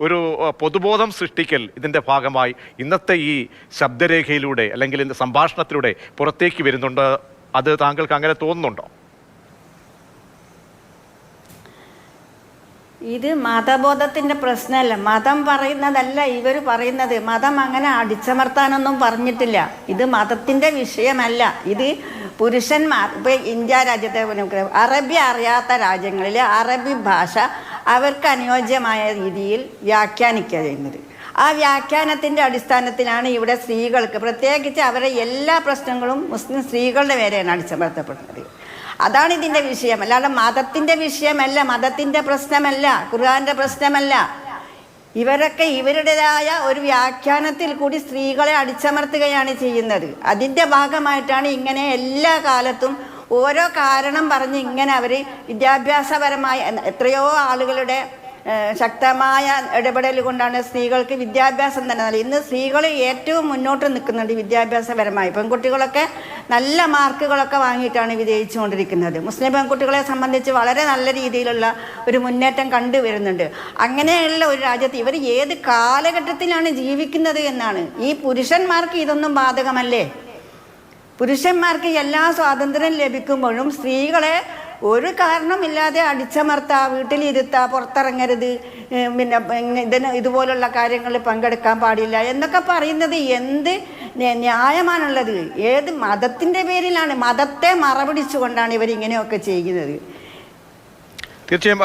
ഒരു പൊതുബോധം സൃഷ്ടിക്കൽ ഇതിന്റെ ഭാഗമായി ഇന്നത്തെ ഈ ശബ്ദരേഖയിലൂടെ അല്ലെങ്കിൽ ഇതിന്റെ സംഭാഷണത്തിലൂടെ പുറത്തേക്ക് വരുന്നുണ്ട്. അത് താങ്കൾക്ക് അങ്ങനെ തോന്നുന്നുണ്ടോ? ഇത് മതബോധത്തിന്റെ പ്രശ്നമല്ല. മതം പറയുന്നതല്ല ഇവർ പറയുന്നത്. മതം അങ്ങനെ അടിച്ചമർത്താനൊന്നും പറഞ്ഞിട്ടില്ല. ഇത് മതത്തിന്റെ വിഷയമല്ല. ഇത് പുരുഷന്മാർ ഇപ്പോൾ ഇന്ത്യ രാജ്യത്തെ അറബി അറിയാത്ത രാജ്യങ്ങളിൽ അറബി ഭാഷ അവർക്ക് അനുയോജ്യമായ രീതിയിൽ വ്യാഖ്യാനിക്കുക ചെയ്യുന്നത്. ആ വ്യാഖ്യാനത്തിന്റെ അടിസ്ഥാനത്തിലാണ് ഇവിടെ സ്ത്രീകൾക്ക് പ്രത്യേകിച്ച് അവരെ എല്ലാ പ്രശ്നങ്ങളും മുസ്ലിം സ്ത്രീകളുടെ പേരെയാണ് അടിച്ചമർത്തപ്പെടുന്നത്. അതാണ് ഇതിന്റെ വിഷയം. അല്ലാതെ മതത്തിന്റെ വിഷയമല്ല മതത്തിന്റെ പ്രശ്നമല്ല ഖുർആന്റെ പ്രശ്നമല്ല. ഇവരൊക്കെ ഇവരുടേതായ ഒരു വ്യാഖ്യാനത്തിൽ കൂടി സ്ത്രീകളെ അടിച്ചമർത്തുകയാണ് ചെയ്യുന്നത്. അതിന്റെ ഭാഗമായിട്ടാണ് ഇങ്ങനെ എല്ലാ കാലത്തും ഓരോ കാരണം പറഞ്ഞ് ഇങ്ങനെ അവർ വിദ്യാഭ്യാസപരമായി എത്രയോ ആളുകളുടെ ശക്തമായ ഇടപെടൽ കൊണ്ടാണ് സ്ത്രീകൾക്ക് വിദ്യാഭ്യാസം തന്നെ നൽകി. ഇന്ന് സ്ത്രീകൾ ഏറ്റവും മുന്നോട്ട് നിൽക്കുന്നുണ്ട് വിദ്യാഭ്യാസപരമായി. പെൺകുട്ടികളൊക്കെ നല്ല മാർക്കുകളൊക്കെ വാങ്ങിയിട്ടാണ് വിജയിച്ചുകൊണ്ടിരിക്കുന്നത്. മുസ്ലിം പെൺകുട്ടികളെ സംബന്ധിച്ച് വളരെ നല്ല രീതിയിലുള്ള ഒരു മുന്നേറ്റം കണ്ടുവരുന്നുണ്ട് അങ്ങനെയുള്ള ഒരു രാജ്യത്ത് ഇവർ ഏത് കാലഘട്ടത്തിലാണ് ജീവിക്കുന്നത് എന്നാണ്. ഈ പുരുഷന്മാർക്ക് ഇതൊന്നും ബാധകമല്ലേ? പുരുഷന്മാർക്ക് എല്ലാ സ്വാതന്ത്ര്യം ലഭിക്കുമ്പോഴും സ്ത്രീകളെ ഒരു കാരണമില്ലാതെ അടിച്ചമർത്ത വീട്ടിലിരുത്ത പുറത്തിറങ്ങരുത് പിന്നെ ഇതിന് ഇതുപോലുള്ള കാര്യങ്ങളിൽ പങ്കെടുക്കാൻ പാടില്ല എന്നൊക്കെ പറയുന്നത് എന്ത് ന്യ- ന്യായമാണുള്ളത്? ഏത് മതത്തിന്റെ പേരിലാണ്? മതത്തെ മറപിടിച്ചുകൊണ്ടാണ് ഇവരിങ്ങനെയൊക്കെ ചെയ്യുന്നത്. തീർച്ചയായും.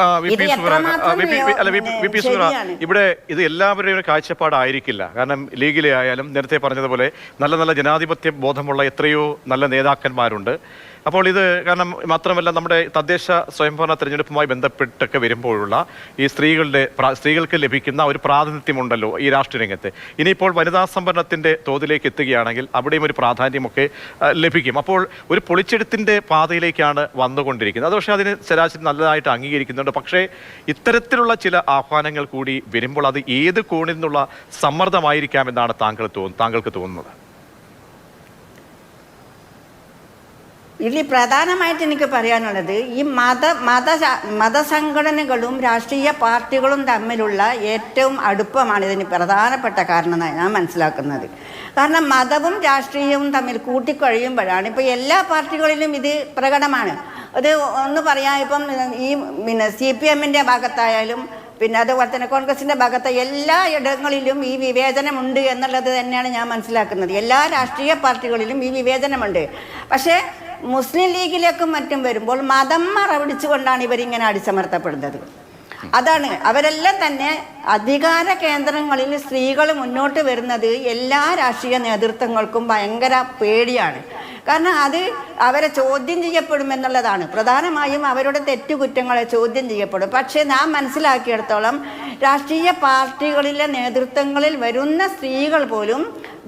ഇവിടെ ഇത് എല്ലാവരുടെയും ഒരു കാഴ്ചപ്പാടായിരിക്കില്ല. കാരണം ലീഗിലെ ആയാലും നേരത്തെ പറഞ്ഞതുപോലെ നല്ല നല്ല ജനാധിപത്യ ബോധമുള്ള എത്രയോ നല്ല നേതാക്കന്മാരുണ്ട്. അപ്പോൾ ഇത് കാരണം മാത്രമല്ല നമ്മുടെ തദ്ദേശ സ്വയംഭരണ തെരഞ്ഞെടുപ്പുമായി ബന്ധപ്പെട്ടൊക്കെ വരുമ്പോഴുള്ള ഈ സ്ത്രീകളുടെ സ്ത്രീകൾക്ക് ലഭിക്കുന്ന ഒരു പ്രാതിനിധ്യമുണ്ടല്ലോ ഈ രാഷ്ട്രീയ രംഗത്ത് ഇനിയിപ്പോൾ വനിതാ സംവരണത്തിന്റെ തോതിലേക്ക് എത്തുകയാണെങ്കിൽ അവിടെയും ഒരു പ്രാധാന്യമൊക്കെ ലഭിക്കും. അപ്പോൾ ഒരു പൊളിച്ചെടുത്തിന്റെ പാതയിലേക്കാണ് വന്നുകൊണ്ടിരിക്കുന്നത്. അത് പക്ഷേ അതിന് ശരാശരി നല്ലതായിട്ട് അംഗീകരിക്കുന്നുണ്ട്. പക്ഷേ ഇത്തരത്തിലുള്ള ചില ആഹ്വാനങ്ങൾ കൂടി വരുമ്പോൾ അത് ഏത് കോണിൽ നിന്നുള്ള സമ്മർദ്ദമായിരിക്കാമെന്നാണ് താങ്കൾ തോന്നുന്നത് താങ്കൾക്ക് തോന്നുന്നത്? ഇതിൽ പ്രധാനമായിട്ട് എനിക്ക് പറയാനുള്ളത് ഈ മത മത മതസംഘടനകളും രാഷ്ട്രീയ പാർട്ടികളും തമ്മിലുള്ള ഏറ്റവും അടുപ്പമാണ് ഇതിന് പ്രധാനപ്പെട്ട കാരണം എന്നാണ് ഞാൻ മനസ്സിലാക്കുന്നത്. കാരണം മതവും രാഷ്ട്രീയവും തമ്മിൽ കൂട്ടിക്കഴിയുമ്പോഴാണ് ഇപ്പോൾ എല്ലാ പാർട്ടികളിലും ഇത് പ്രകടമാണ്. അത് ഒന്ന് പറയാം ഇപ്പം ഈ പിന്നെ സി പി എമ്മിന്റെ ഭാഗത്തായാലും പിന്നെ അതുപോലെ തന്നെ കോൺഗ്രസിന്റെ ഭാഗത്ത് എല്ലാ ഇടങ്ങളിലും ഈ വിവേചനമുണ്ട് എന്നുള്ളത് തന്നെയാണ് ഞാൻ മനസ്സിലാക്കുന്നത്. എല്ലാ രാഷ്ട്രീയ പാർട്ടികളിലും ഈ വിവേചനമുണ്ട്. പക്ഷേ മുസ്ലിം ലീഗിലേക്കും മറ്റും വരുമ്പോൾ മതം മറപിടിച്ചുകൊണ്ടാണ് ഇവരിങ്ങനെ അടിച്ചമർത്തപ്പെടുന്നത്. അതാണ് അവരെല്ലാം തന്നെ അധികാര കേന്ദ്രങ്ങളിൽ സ്ത്രീകൾ മുന്നോട്ട് വരുന്നത് എല്ലാ രാഷ്ട്രീയ നേതൃത്വങ്ങൾക്കും ഭയങ്കര പേടിയാണ്. കാരണം അത് അവരെ ചോദ്യം ചെയ്യപ്പെടും എന്നുള്ളതാണ്. പ്രധാനമായും അവരുടെ തെറ്റുകുറ്റങ്ങളെ ചോദ്യം ചെയ്യപ്പെടും. പക്ഷേ നാം മനസ്സിലാക്കിയിടത്തോളം രാഷ്ട്രീയ പാർട്ടികളിലെ നേതൃത്വങ്ങളിൽ വരുന്ന സ്ത്രീകൾ പോലും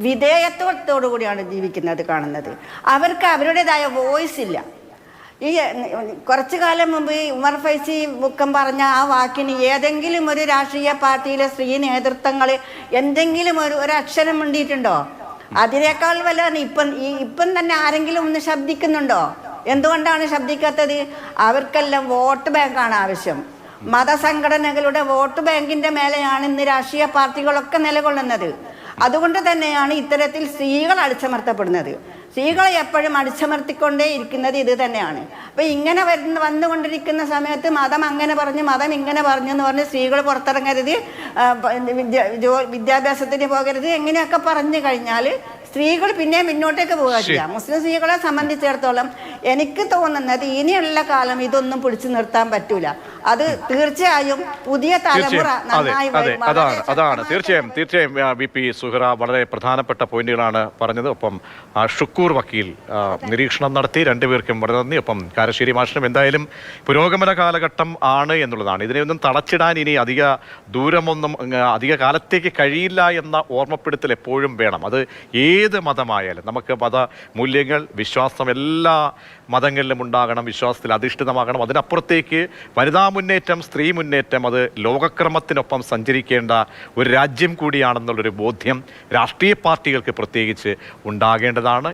വിധേയത്വത്തോടു കൂടിയാണ് ജീവിക്കുന്നത് കാണുന്നത്. അവർക്ക് അവരുടേതായ വോയിസ് ഇല്ല. ഈ കുറച്ചു കാലം മുമ്പ് ഉമർ ഫൈസി മുക്കം പറഞ്ഞ ആ വാക്കിന് ഏതെങ്കിലും ഒരു രാഷ്ട്രീയ പാർട്ടിയിലെ സ്ത്രീ നേതൃത്വങ്ങൾ എന്തെങ്കിലും ഒരു ഒരു അക്ഷരം മിണ്ടിയിട്ടുണ്ടോ? അതിനേക്കാൾ വലുതാണ്. ഇപ്പം ഈ ഇപ്പം തന്നെ ആരെങ്കിലും ഒന്ന് ശബ്ദിക്കുന്നുണ്ടോ? എന്തുകൊണ്ടാണ് ശബ്ദിക്കാത്തത്? അവർക്കെല്ലാം വോട്ട് ബാങ്കാണ് ആവശ്യം. മതസംഘടനകളുടെ വോട്ട് ബാങ്കിന്റെ മേലെയാണ് ഇന്ന് രാഷ്ട്രീയ പാർട്ടികളൊക്കെ നിലകൊള്ളുന്നത്. അതുകൊണ്ട് തന്നെയാണ് ഇത്തരത്തിൽ സ്ത്രീകൾ അടിച്ചമർത്തപ്പെടുന്നത്. സ്ത്രീകളെ എപ്പോഴും അടിച്ചമർത്തിക്കൊണ്ടേ ഇരിക്കുന്നത് ഇത് തന്നെയാണ്. അപ്പൊ ഇങ്ങനെ വരുന്ന വന്നുകൊണ്ടിരിക്കുന്ന സമയത്ത് മതം അങ്ങനെ പറഞ്ഞു മതം ഇങ്ങനെ പറഞ്ഞു എന്ന് പറഞ്ഞ് സ്ത്രീകൾ പുറത്തിറങ്ങരുത് വിദ്യാഭ്യാസത്തിന് പോകരുത് എങ്ങനെയൊക്കെ പറഞ്ഞു കഴിഞ്ഞാൽ സ്ത്രീകൾ പിന്നെ മുന്നോട്ടേക്ക് പോകാറില്ല ചെയ്യാം. മുസ്ലിം സ്ത്രീകളെ സംബന്ധിച്ചിടത്തോളം എനിക്ക് തോന്നുന്നത് ഇനിയുള്ള കാലം ഇതൊന്നും പിടിച്ചു നിർത്താൻ പറ്റൂല. അത് തീർച്ചയായും പുതിയ തലമുറ നന്നായി. അതാണ് അതാണ്. തീർച്ചയായും തീർച്ചയായും വി പി സുഹറ വളരെ പ്രധാനപ്പെട്ട പോയിന്റുകളാണ് പറഞ്ഞത്. ഒപ്പം ഷുക്കൂർ വക്കീൽ നിരീക്ഷണം നടത്തി രണ്ടുപേർക്കും വളരെ നന്ദി. ഒപ്പം കാരശ്ശേരി മാഷിനും എന്തായാലും പുരോഗമന കാലഘട്ടം ആണ് എന്നുള്ളതാണ്. ഇതിനെയൊന്നും തളച്ചിടാൻ ഇനി അധിക ദൂരമൊന്നും അധിക കാലത്തേക്ക് കഴിയില്ല എന്ന ഓർമ്മപ്പെടുത്തൽ എപ്പോഴും വേണം. അത് ഏത് മതമായാലും നമുക്ക് മത മൂല്യങ്ങൾ വിശ്വാസം എല്ലാ മതങ്ങളിലും ഉണ്ടാകണം വിശ്വാസത്തിൽ അധിഷ്ഠിതമാകണം. അതിനപ്പുറത്തേക്ക് വനിതാ മുന്നേറ്റം സ്ത്രീ മുന്നേറ്റം അത് ലോകക്രമത്തിനൊപ്പം സഞ്ചരിക്കേണ്ട ഒരു രാജ്യം കൂടിയാണെന്നുള്ളൊരു ബോധ്യം രാഷ്ട്രീയ പാർട്ടികൾക്ക് പ്രത്യേകിച്ച് ഉണ്ടാകേണ്ടതാണ്.